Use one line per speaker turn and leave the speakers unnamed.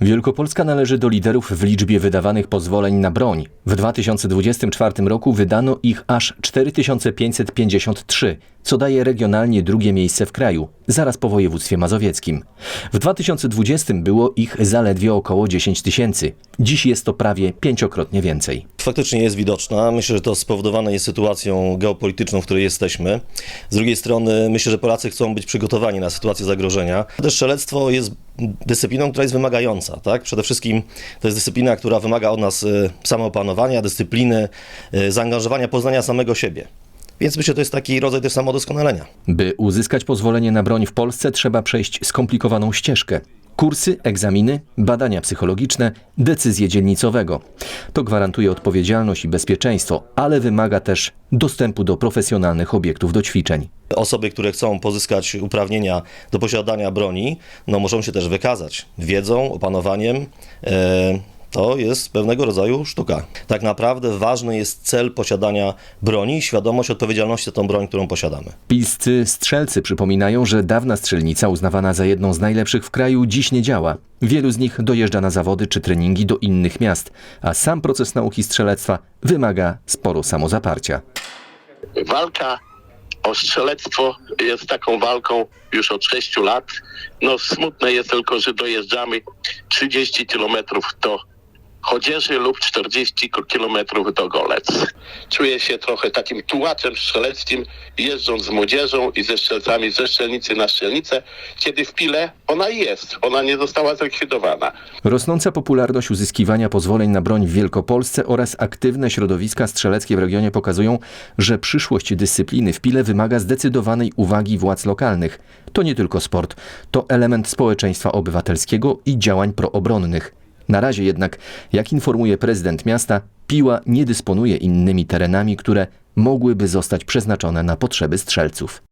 Wielkopolska należy do liderów w liczbie wydawanych pozwoleń na broń. W 2024 roku wydano ich aż 4553, co daje regionalnie drugie miejsce w kraju, zaraz po województwie mazowieckim. W 2020 było ich zaledwie około 10 tysięcy. Dziś jest to prawie pięciokrotnie więcej.
Faktycznie jest widoczna. Myślę, że to spowodowane jest sytuacją geopolityczną, w której jesteśmy. Z drugiej strony myślę, że Polacy chcą być przygotowani na sytuację zagrożenia. Też strzelectwo jest dyscypliną, która jest wymagająca. Tak? Przede wszystkim to jest dyscyplina, która wymaga od nas y, samoopanowania, dyscypliny, y, zaangażowania, poznania samego siebie. Więc myślę, że to jest taki rodzaj też samodoskonalenia.
By uzyskać pozwolenie na broń w Polsce, trzeba przejść skomplikowaną ścieżkę. Kursy, egzaminy, badania psychologiczne, decyzje dzielnicowego. To gwarantuje odpowiedzialność i bezpieczeństwo, ale wymaga też dostępu do profesjonalnych obiektów do ćwiczeń.
Osoby, które chcą pozyskać uprawnienia do posiadania broni, no muszą się też wykazać wiedzą, opanowaniem. E, to jest pewnego rodzaju sztuka. Tak naprawdę ważny jest cel posiadania broni i świadomość odpowiedzialności za tą broń, którą posiadamy.
Pilscy strzelcy przypominają, że dawna strzelnica, uznawana za jedną z najlepszych w kraju, dziś nie działa. Wielu z nich dojeżdża na zawody czy treningi do innych miast, a sam proces nauki strzelectwa wymaga sporo samozaparcia.
walka o strzelectwo jest taką walką już od 6 lat. No smutne jest tylko, że dojeżdżamy 30 kilometrów do Chodzieży lub 40 kilometrów do Golec. Czuję się trochę takim tułaczem strzeleckim, jeżdżąc z młodzieżą i ze strzelcami ze strzelnicy na strzelnicę, kiedy w Pile ona jest, ona nie została zlikwidowana.
Rosnąca popularność uzyskiwania pozwoleń na broń w Wielkopolsce oraz aktywne środowiska strzeleckie w regionie pokazują, że przyszłość dyscypliny w Pile wymaga zdecydowanej uwagi władz lokalnych. To nie tylko sport, to element społeczeństwa obywatelskiego i działań proobronnych. Na razie jednak, jak informuje prezydent miasta, Piła nie dysponuje innymi terenami, które mogłyby zostać przeznaczone na potrzeby strzelców.